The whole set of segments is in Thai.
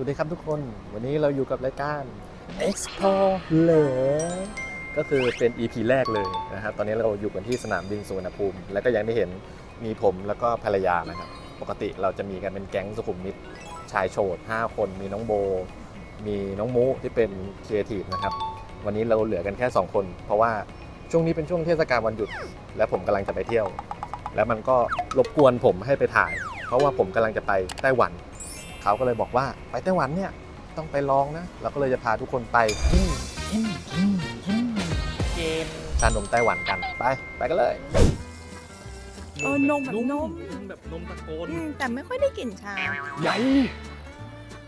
สวัสดีครับทุกคน วันนี้เราอยู่กับรายการ Explore เลก็คือเป็น EP แรกเลยนะครับ ตอนนี้เราอยู่กันที่สนามบินสุวรรณภูมิ แล้วก็ย่างที่เห็นมีผมแล้วก็ภรรยานะครับ ปกติเราจะมีกันเป็นแก๊งสุขุมวิทชายโฉด5 คน มีน้องโบ มีน้องมุที่เป็นครีเอทีฟนะครับ วันนี้เราเหลือกันแค่ 2 คน เพราะว่าช่วงนี้เป็นช่วงเทศกาลวันหยุด และผมกำลังจะไปเที่ยว แล้วมันก็รบกวนผมให้ไปถ่าย เพราะว่าผมกำลังจะไปไต้หวัน เขาก็เลยบอกว่าไปไต้หวันเนี่ยต้องไปลองนะเราก็เลยจะพาทุกคนไปกินกินกินกินเกมชานมไต้หวันกันไปไปกันเลยเออนมแบบนม แบบนมตะโกนอืมแต่ไม่ค่อยได้กลิ่นชา ใหญ่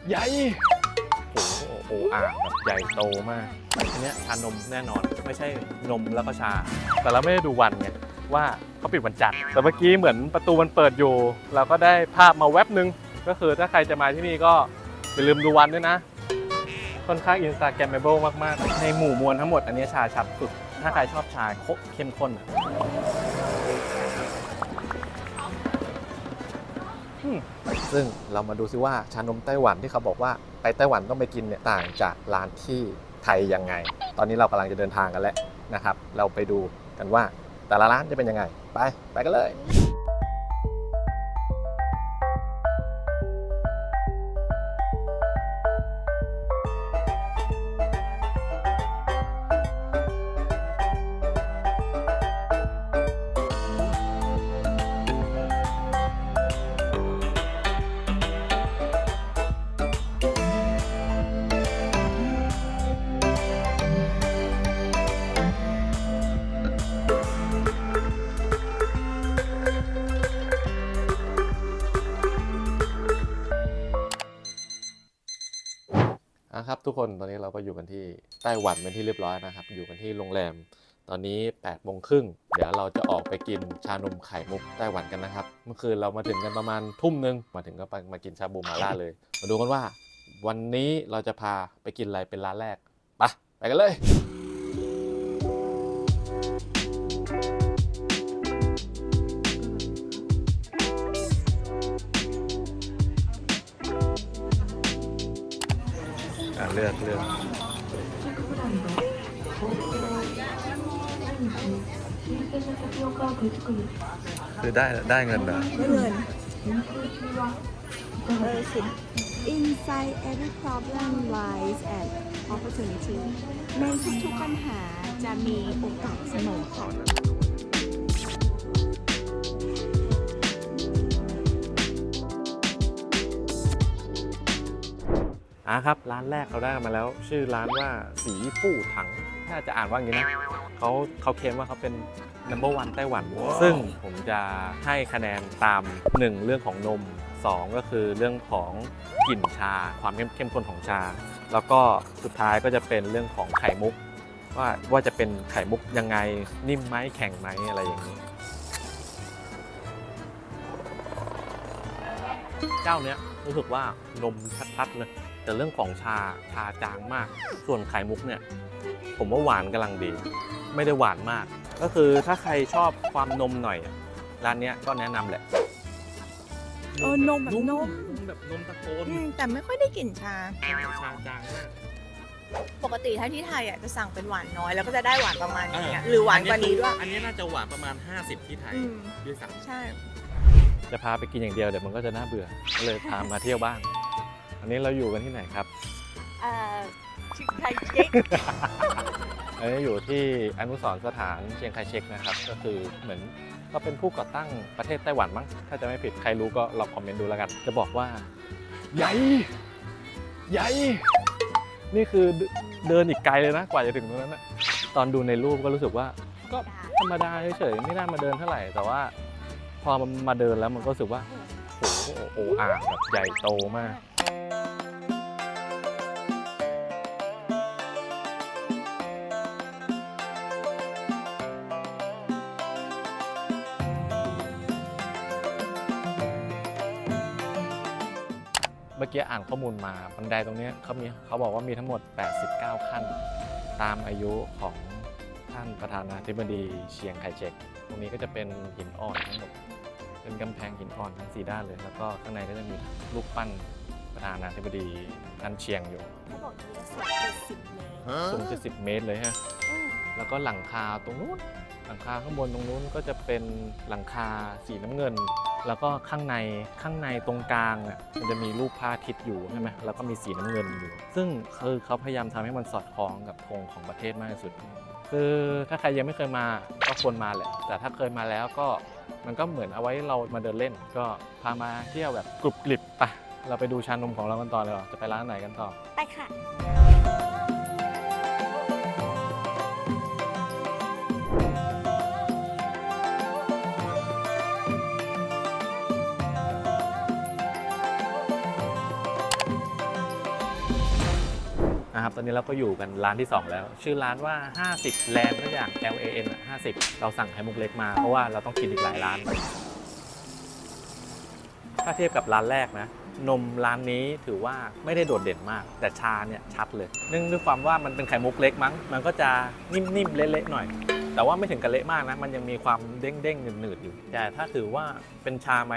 ใหญ่โอ้โหโอ้อ่างแบบใหญ่โตมากอันเนี้ยชานมแน่นอนไม่ใช่นมแล้วก็ชา แต่เราไม่ได้ดูวันไงว่าเขาปิดวันจันทร์แต่เมื่อกี้เหมือนประตูมันเปิดอยู่ เราก็ได้ภาพมาแวบหนึ่ง ก็คือถ้าใครจะมาที่นี่ก็อย่าลืมดูวันด้วยนะ ค่อนข้างอินสตาแกรมเบิลมาก ๆ ในหมู่มวลทั้งหมดอันนี้ชาชัดสุด ถ้าใครชอบชาโคเข้มข้นอะซึ่งเรามาดูซิว่าชานมไต้หวันที่เขาบอกว่าไปไต้หวันต้องไปกินเนี่ยต่างจากร้านที่ไทยยังไง ตอนนี้เรากำลังจะเดินทางกันแล้วนะครับ เราไปดูกันว่าแต่ละร้านจะเป็นยังไง ไป ไปกันเลย ทุกคนตอนนี้เราก็อยู่กันที่ไต้หวันเป็นที่เรียบร้อยนะครับ อยู่กันที่โรงแรม ตอนนี้8ปดโมงครึ่งเดี๋ยวเราจะออกไปกินชานมไข่มุกไต้หวันกันนะครับ เมื่อคืนเรามาถึงกันประมาณทุ่มหนึ่งมาถึงก็ไปมากินชาบูมาล่าเลย มาดูกันว่า วันนี้เราจะพาไปกินอะไรเป็นร้านแรกไปไปกันเลย เลือกเลือกคือได้ได้เงินเหรอไม่เงินเออสิ Inside every problem lies an opportunity ในทุกๆปัญหาจะมีโอกาสเสมอค่ะ อะครับ ร้านแรกเราได้มาแล้ว ชื่อร้านว่าสีฟู่ถัง น่าจะอ่านว่าอย่างนี้นะเขาเขาเคลมว่าเขาเป็น number one ไต้หวัน ซึ่งผมจะให้คะแนนตาม 1 เรื่องของนม 2 ก็คือเรื่องของกลิ่นชา ความเข้มเข้มข้นของชา แล้วก็สุดท้ายก็จะเป็นเรื่องของไข่มุก ว่าว่าจะเป็นไข่มุกยังไงนิ่มไหมแข็งไหมอะไรอย่างนี้ เจ้าเนี้ยรู้สึกว่านมชัดๆเลย แต่เรื่องของชาชาจางมาก ส่วนไข่มุกเนี่ย ผมว่าหวานกำลังดี ไม่ได้หวานมาก ก็คือถ้าใครชอบความนมหน่อยอะร้านเนี้ยก็แนะนำแหละเออนมแบบนม แบบนมตะโกนอืมแต่ไม่ค่อยได้กลิ่นชา ชาจางมาก ปกติถ้าที่ไทยอะจะสั่งเป็นหวานน้อย แล้วก็จะได้หวานประมาณนี้อะหรือหวานกว่านี้ด้วยอันนี้น่าจะหวานประมาณ 50 ที่ไทยอืมด้วยซ้ใช่ จะพาไปกินอย่างเดียวเดี๋ยวมันก็จะน่าเบื่อก็เลยพามาเที่ยวบ้าง อันนี้เราอยู่กันที่ไหนครับเอ่อชิคไทยเก๊กอันนี้อยู่ที่อนุสรณ์สถานเชียงคายเช็คนะครับ ก็คือเหมือนก็เป็นผู้ก่อตั้งประเทศไต้หวันมั้ง ถ้าจะไม่ผิดใครรู้ก็ลองคอมเมนต์ดูแล้วกัน จะบอกว่า ใหญ่ ใหญ่ นี่คือเดเดินอีกไกลเลยนะ กว่าจะถึงตรงนั้นนะตอนดูในรูปก็รู้สึกว่า ก็ธรรมดาเฉยๆไม่น่ามาเดินเท่าไหร่ แต่ว่า พอมันมาเดินแล้วมันก็รู้สึกว่าโอ้โหโอ้อ่างแบบใหญ่โตมาก มื่อกี้อ่านข้อมูลมาบันไดตรงเนี้ยเขามีเขาบอกว่ามีทั้งหมด 89 ขั้น ตามอายุของท่านประธานาธิบดีเชียงไคเชกตรงนี้ก็จะเป็นหินอ่อนทั้งหมดเป็นกำแพงหินอ่อนทั้งสี่ด้านเลย แล้วก็ข้างในก็จะมีรูปปั้นปประธานาธิบดีท่านเชียงอยู่เขาบอกที่จะสูงเจ็ดสิบเมตรสูง70เมตรเลยฮะอืมแล้วก็หลังคาตรงนู้นหลังคาข้างบนตรงนู้นก็จะเป็นหลังคาสีน้ำเงิน แล้วก็ข้างในข้างในตรงกลางอะมันจะมีรูปพระอาทิตย์อยู่ใช่ไหมแล้วก็มีสีน้ำเงินอยู่ ซึ่งคือเขาพยายามทำให้มันสอดคล้องกับธงของประเทศมากที่สุด คือถ้าใครยังไม่เคยมาก็ควรมาแหละ แต่ถ้าเคยมาแล้วก็มันก็เหมือนเอาไว้เรามาเดินเล่น ก็พามาเที่ยวแบบกรุบกริบไปเราไปดูชานมของเรากันต่อเลยเหรอจะไปร้านไหนกันต่อไปค่ะ อนนี้เราก็อยู่กันร้านที่ 2 แล้ว ชื่อร้านว่า 50แลนด์ทุกอย่าง L A N 50 เราสั่งไข่มุกเล็กมาเพราะว่าเราต้องกินอีกหลายร้าน ถ้าเทียบกับร้านแรกนะ นมร้านนี้ถือว่าไม่ได้โดดเด่นมาก แต่ชาเนี่ยชัดเลยเนื่องด้วยความว่ามันเป็นไข่มุกเล็กมั้ง มันก็จะนิ่มๆเละๆหน่อยแต่ว่าไม่ถึงกับเละมากนะ มันยังมีความเด้งๆหนืดๆอยู่ แต่ถ้าถือว่าเป็นชาไหม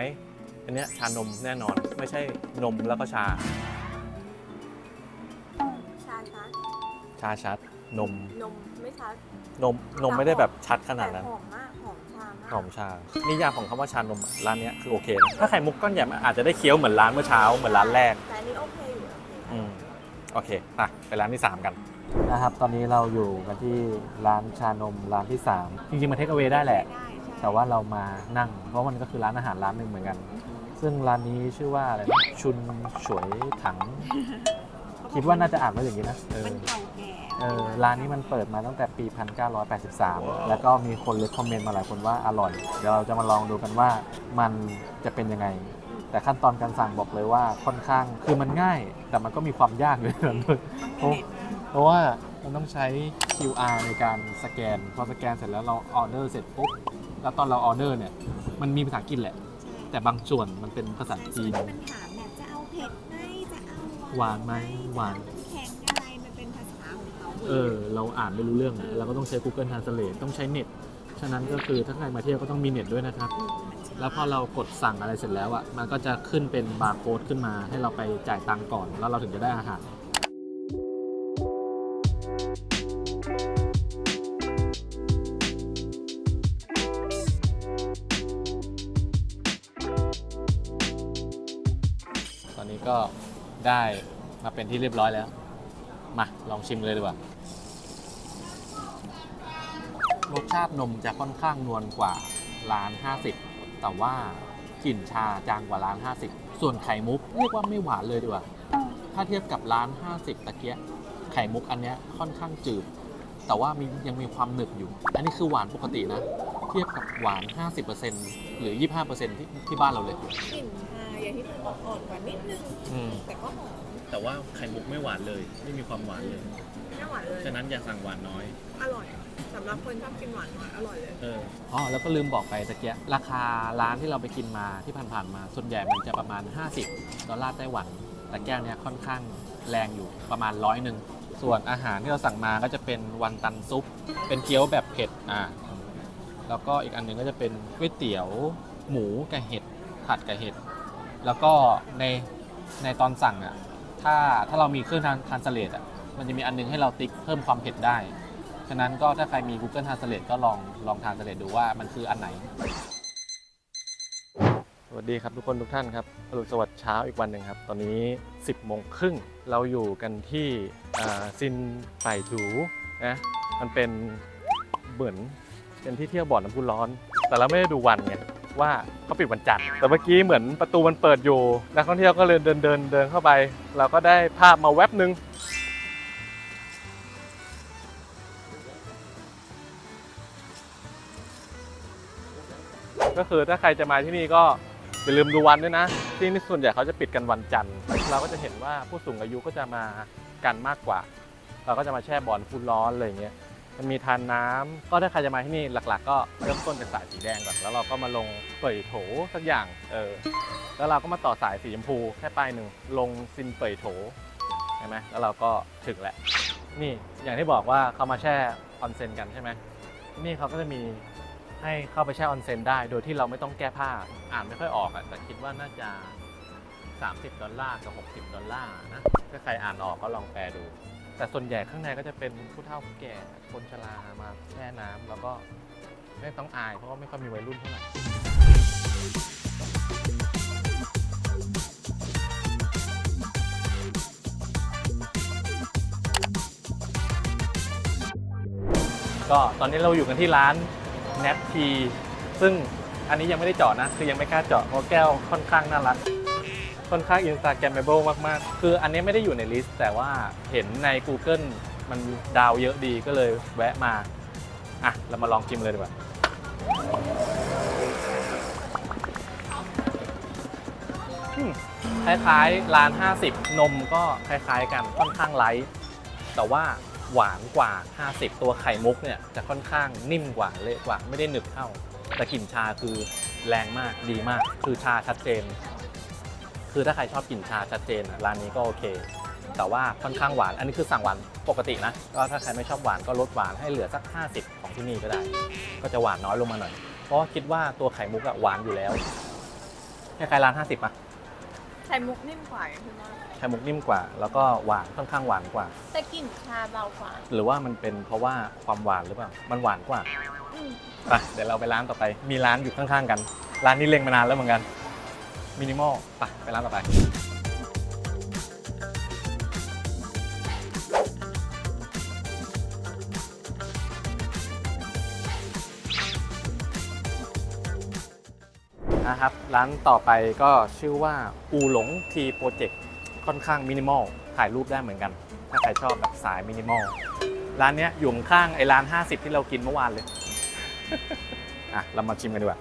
อันนี้ชานมแน่นอน ไม่ใช่นมแล้วก็ชา ชาชัด นม นมไม่ชัดนม นมไม่ได้แบบชัดขนาดแต่นั้นหอมมาก หอมชามากหอมชา นิยามของคำว่าชานมอะร้านเนี้ยคือโอเคนะถ้าไข่มุกก้อนใหญ่มันอาจจะได้เคี้ยวเหมือนร้านเมื่อเช้า เหมือนร้านแรก แต่อันนี้โอเคอยู่โอเคอืม โอเคไปไปร้านที่ 3 กัน นะครับ ตอนนี้เราอยู่กันที่ร้านชานมร้านที่ 3 จริงๆมาเทคเอา a y ได้แหละ ได้ใช่แต่ว่าเรามานั่ง เพราะมันก็คือร้านอาหารร้านหนึ่งเหมือนกัน ซึ่งร้านนี้ชื่อว่าอะไรนะชุนฉวยถัง คิดว่าน่าจะอ่านว่าอย่างนี้นะเออมันเก่าแก่ เออร้านนี้มันเปิดมาตั้งแต่ปี 1983 แล้วก็มีคนเลคคอมเมนต์มาหลายคนว่าอร่อย เดี๋ยวเราจะมาลองดูกันว่ามันจะเป็นยังไง แต่ขั้นตอนการสั่งบอกเลยว่าค่อนข้างคือมันง่าย แต่มันก็มีความยากอยู่ในนั้นด้วยเพราะเพราะว่ามันต้องใช้ QR ในการสแกน พอสแกนเสร็จแล้วเราออเดอร์เสร็จปุ๊บแล้วตอนเราออเดอร์เนี่ยมันมีภาษาอังกฤษแหละ แต่บางส่วนมันเป็นภาษาจีนส่วนที่มันถามแบบจะเอาเผ็ดไหมจะเอาหวานไหมหวาน เออเราอ่านไม่รู้เรื่องเราก็ต้องใช้ Google Translate ต้องใช้เน็ต ฉะนั้นก็คือถ้าใครมาเที่ยวก็ต้องมีเน็ตด้วยนะครับ แล้วพอเรากดสั่งอะไรเสร็จแล้วอะมันก็จะขึ้นเป็นบาร์โค้ดขึ้นมาให้เราไปจ่ายตังค์ก่อน แล้วเราถึงจะได้อาหารตอนนี้ก็ได้มาเป็นที่เรียบร้อยแล้ว มาลองชิมเลยดีกว่า รสชาตินมจะค่อนข้างนวลกว่าร้าน 50 แต่ว่ากลิ่นชาจางกว่าร้าน 50 ส่วนไข่มุกเรียกว่าไม่หวานเลยดีกว่า ถ้าเทียบกับร้าน 50 ตะเกียะไข่มุกอันเนี้ยค่อนข้างจืด แต่ว่ามียังมีความหนึบอยู่ อันนี้คือหวานปกตินะ เทียบกับหวาน 50%หรือ 25%ที่ที่บ้านเราเลย กลิ่นชาอย่างที่บอกอ่อนกว่านิดนึง อืม แต่ก็หอมแต่ว่าไข่มุกไม่หวานเลย ไม่มีความหวานเลย ไม่หวานเลย ฉะนั้นอย่าสั่งหวานน้อย อร่อย สำหรับคนชอบกินหวานน้อยอร่อยเลย เอออ๋อแล้วก็ลืมบอกไปตะเกียราคาร้านที่เราไปกินมาที่ผ่านๆมา ส่วนใหญ่มันจะประมาณ 50 ดอลลาร์ไต้หวัน แต่แก้วเนี้ยค่อนข้างแรงอยู่ประมาณร้อยหนึ่ง ส่วนอาหารที่เราสั่งมาก็จะเป็นวันตันซุป เป็นเกี๊ยวแบบเผ็ดอ่าแล้วก็อีกอันหนึ่งก็จะเป็นก๋วยเตี๋ยวหมูกับเห็ดผัดกับเห็ด แล้วก็ในในตอนสั่งอะ ถ้าถ้าเรามีเครื่องทานทานสเลตอะ มันจะมีอันนึงให้เราติ๊กเพิ่มความเผ็ดได้ะนั้นก็ถ้าใครมี Google Translate ก็ลองลองทานสเลตดูว่ามันคืออันไหน สวัสดีครับทุกคนทุกท่านครับอรุณสวัสดิ์เช้าอีกวันหนึ่งครับ ตอนนี้ 10โมงครึ่งเราอยู่กันที่อ่าซินไป่ถูนะมันเป็นเหมือนเป็นที่เที่ยวบ่อน้ำพุร้อน แต่เราไม่ได้ดูวันไงว่าเขาปิดวันจันทร์แต่เมื่อกี้เหมือนประตูมันเปิดอยู่นักท่องเที่ยวก็เลยเดินเดินเดินเข้าไป เราก็ได้ภาพมาแวบหนึ่ง ก็คือถ้าใครจะมาที่นี่ก็อย่าลืมดูวันด้วยนะ ที่นี่ส่วนใหญ่เขาจะปิดกันวันจันทร์เราก็จะเห็นว่าผู้สูงอายุก็จะมากันมากกว่า เราก็จะมาแช่บ่อนฟูร้อนอะไรอย่างเงี้ยมันมีทานน้ำก็ถ้าใครจะมาที่นี่หลัก ๆ ก็เริ่มต้นจากสายสีแดงก่อนแล้วเราก็มาลงเป่ยโถสักอย่างเออแล้วเราก็มาต่อสายสีชมพูแค่ป้ายหนึ่งลงซินเป่ยโถใช่ไหมแล้วเราก็ถึงแหละนี่อย่างที่บอกว่าเขามาแช่ออนเซ็นกันใช่ไหมที่นี่เขาก็จะมี ให้เข้าไปแช่ออนเซ็นได้ โดยที่เราไม่ต้องแก้ผ้า อ่านไม่ค่อยออกอะแต่คิดว่าน่าจะ 30 ดอลลาร์กับ 60 ดอลลาร์นะ ถ้าใครอ่านออกก็ลองแปลดู แต่ส่วนใหญ่ข้างในก็จะเป็นผู้เฒ่าผู้แก่คนชรามาแช่น้ำแล้วก็ไม่ต้องอาย เพราะว่าไม่ค่อยมีวัยรุ่นเท่าไหร่ ก็ตอนนี้เราอยู่กันที่ร้าน n a t t ซึ่งอันนี้ยังไม่ได้เจาะนะ คือยังไม่กล้าเจาะเพราะแก้วค่อนข้างน่ารัก ค่อนข้าง Instagrammable มาก ๆ คืออันนี้ไม่ได้อยู่ในลิสต์แต่ว่าเห็นใน Google มันดาวเยอะดีก็เลยแวะมา อะ เรามาลองชิมเลยดีกว่า คล้ายๆร้าน 50 นมก็คล้ายๆกันค่อนข้างไลท์แต่ว่า หวานกว่า 50 ตัวไข่มุกเนี่ยจะค่อนข้างนิ่มกว่าเละกว่าไม่ได้หนึบเท่า แต่กลิ่นชาคือแรงมากดีมาก คือชาชัดเจน คือถ้าใครชอบกลิ่นชาชัดเจนร้านนี้ก็โอเค แต่ว่าค่อนข้างหวาน อันนี้คือสั่งหวานปกตินะก็ถ้าใครไม่ชอบหวานก็ลดหวานให้เหลือสัก 50 ของที่นี่ก็ได้ ก็จะหวานน้อยลงมาหน่อย เพราะคิดว่าตัวไข่มุกอะหวานอยู่แล้วคล้ายๆร้าน 50อะ ข่มุกนิ่มกว่าอย่างที่ว่าไข่มุกนิ่มกว่า แล้วก็หวานค่อนข้างหวานกว่า แต่กลิ่นชาเบากว่าหรือว่ามันเป็นเพราะว่าความหวานหรือเปล่า มันหวานกว่าอืมไปเดี๋ยวเราไปร้านต่อไป มีร้านอยู่ข้างๆกัน ร้านนี้เล็งมานานแล้วเหมือนกันมินิมอลไปไปร้านต่อไป รับร้านต่อไปก็ชื่อว่าอูหลงทีโปรเจกต์ค่อนข้างมินิมอลถ่ายรูปได้เหมือนกัน ถ้าใครชอบแบบสายมินิมอลร้านเนี้ยอยู่ข้างๆไอ้ร้าน 50 ที่เรากินเมื่อวานเลย อะ เรามาชิมกันดีกว่า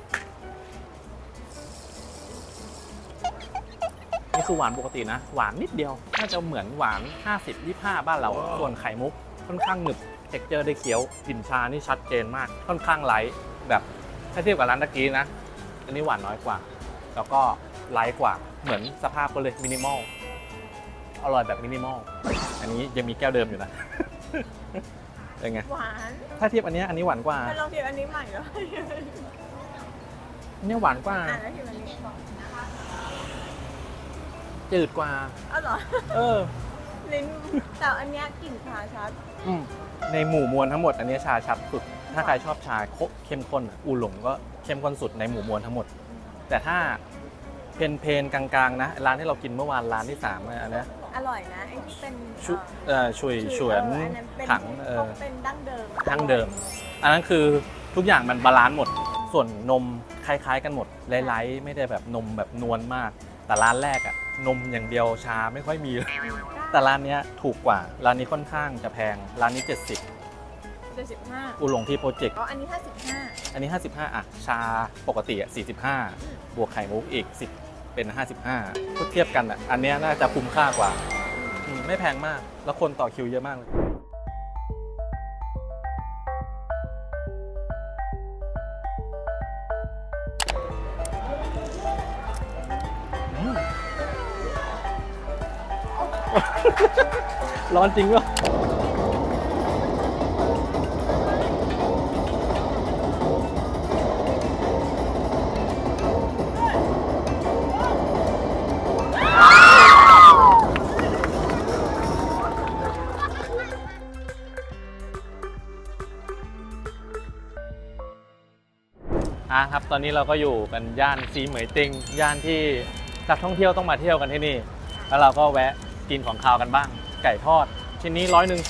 นี่คือหวานปกตินะ หวานนิดเดียว น่าจะเหมือนหวาน 50 25 บ้านเรา ส่วนไข่มุกค่อนข้างหนึบ เท็กเจอร์ได้เคี้ยวกลิ่นชานี่ชัดเจนมาก ค่อนข้างไลท์แบบถ้าเทียบกับร้านตะกี้นะ อันนี้หวานน้อยกว่า แล้วก็ไลท์กว่าเหมือนสภาพก็เลยมินิมอลอร่อยแบบมินิมอลอันนี้ยังมีแก้วเดิมอยู่นะ เป็นไง หวานถ้าเทียบอันเนี้ยอันนี้หวานกว่าไปลองชิมอันนี้ใหม่เหรออันนี้หวานกว่า อ่านแล้วชิมอันนี้ก่อนจืดกว่าอ้าวเหรอ เออ ลิ้น แต่อันเนี้ยกลิ่นชาชัด อืมในหมู่มวลทั้งหมด อันนี้ชาชัดสุด ถ้าใครชอบชาโคเข้มข้นอะอูหลงก็เข้มข้นสุดในหมู่มวลทั้งหมด แต่ถ้าเพนเพนๆกลางๆนะร้านที่เรากินเมื่อวานร้านที่สามอะอันเนี้ยอร่อยนะไอ้ที่เป็นชุเอ่อเอ่อชุยฉวนเอออันนั้นเป็นถังเออเป็นดั้งเดิมดั้งเดิม อันนั้นคือทุกอย่างมันบาลานซ์หมด ส่วนนมคล้ายๆกันหมดไลท์ๆไม่ได้แบบนมแบบนวลมาก แต่ร้านแรกอะนมอย่างเดียวชาไม่ค่อยมี แต่ร้านเนี้ยถูกกว่า ร้านนี้ค่อนข้างจะแพง ร้านนี้ 70 เจ็ดสิบห้าอุหลงที่โปรเจกต์ อ๋อ อันนี้ห้าสิบห้าอันนี้ 55 อะ ชาปกติอะ45 บวกไข่มุกอีก 10 เป็น 55ก็เทียบกันอะ อันเนี้ยน่าจะคุ้มค่ากว่าอืมไม่แพงมาก แล้วคนต่อคิวเยอะมากเลย อืม ร้อนจริงวะ อะครับ ตอนนี้เราก็อยู่กันย่านซีเหมยติง ย่านที่นักท่องเที่ยวต้องมาเที่ยวกันที่นี่ แล้วเราก็แวะกินของคาวกันบ้าง ไก่ทอด ชิ้นนี้ร้อยหนึ่ง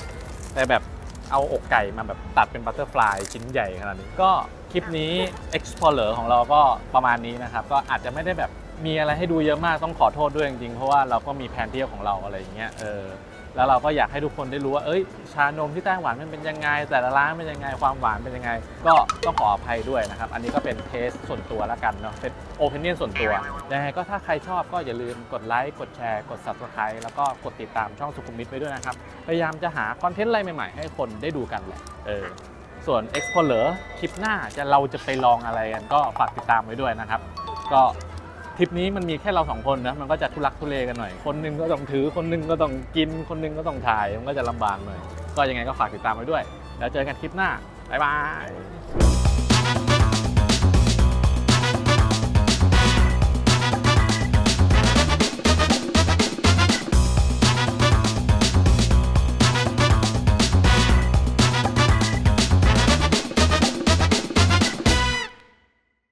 แต่แบบเอาอกไก่มาแบบตัดเป็นบัตเตอร์ฟลายชิ้นใหญ่ขนาดนี้ ก็คลิปนี้ Explorer ของเราก็ประมาณนี้นะครับ ก็อาจจะไม่ได้แบบมีอะไรให้ดูเยอะมากต้องขอโทษด้วยจริงๆ เพราะว่าเราก็มีแผนเที่ยวของเราอะไรอย่างเงี้ย เออ แล้วเราก็อยากให้ทุกคนได้รู้ว่า เอ้ย ชานมที่ไต้หวันมันเป็นยังไง แต่ละร้านเป็นยังไง ความหวานเป็นยังไง ก็ต้องขออภัยด้วยนะครับ อันนี้ก็เป็นเทสส่วนตัวแล้วกันเนาะ เป็นโอเพนเนียนส่วนตัว ยังไงก็ถ้าใครชอบก็อย่าลืมกดไลค์ กดแชร์ กด subscribe แล้วก็กดติดตามช่องสุขุมวิทไว้ด้วยนะครับ พยายามจะหาคอนเทนต์อะไรใหม่ๆ ให้คนได้ดูกันแหละ เออ ส่วน Explorer คลิปหน้าจะเราจะไปลองอะไรกันก็ฝากติดตามไว้ด้วยนะครับ ก็ ทริปนี้มันมีแค่เราสองคนนะมันก็จะทุลักทุเลกันหน่อย คนหนึงก็ต้องถือคนหนึงก็ต้องกิน คนหนึงก็ต้องถ่ายมันก็จะลำบากหน่อย ก็ยังไงก็ฝากติดตามไว้ด้วย แล้วเจอกันคลิปหน้าบ๊ายบาย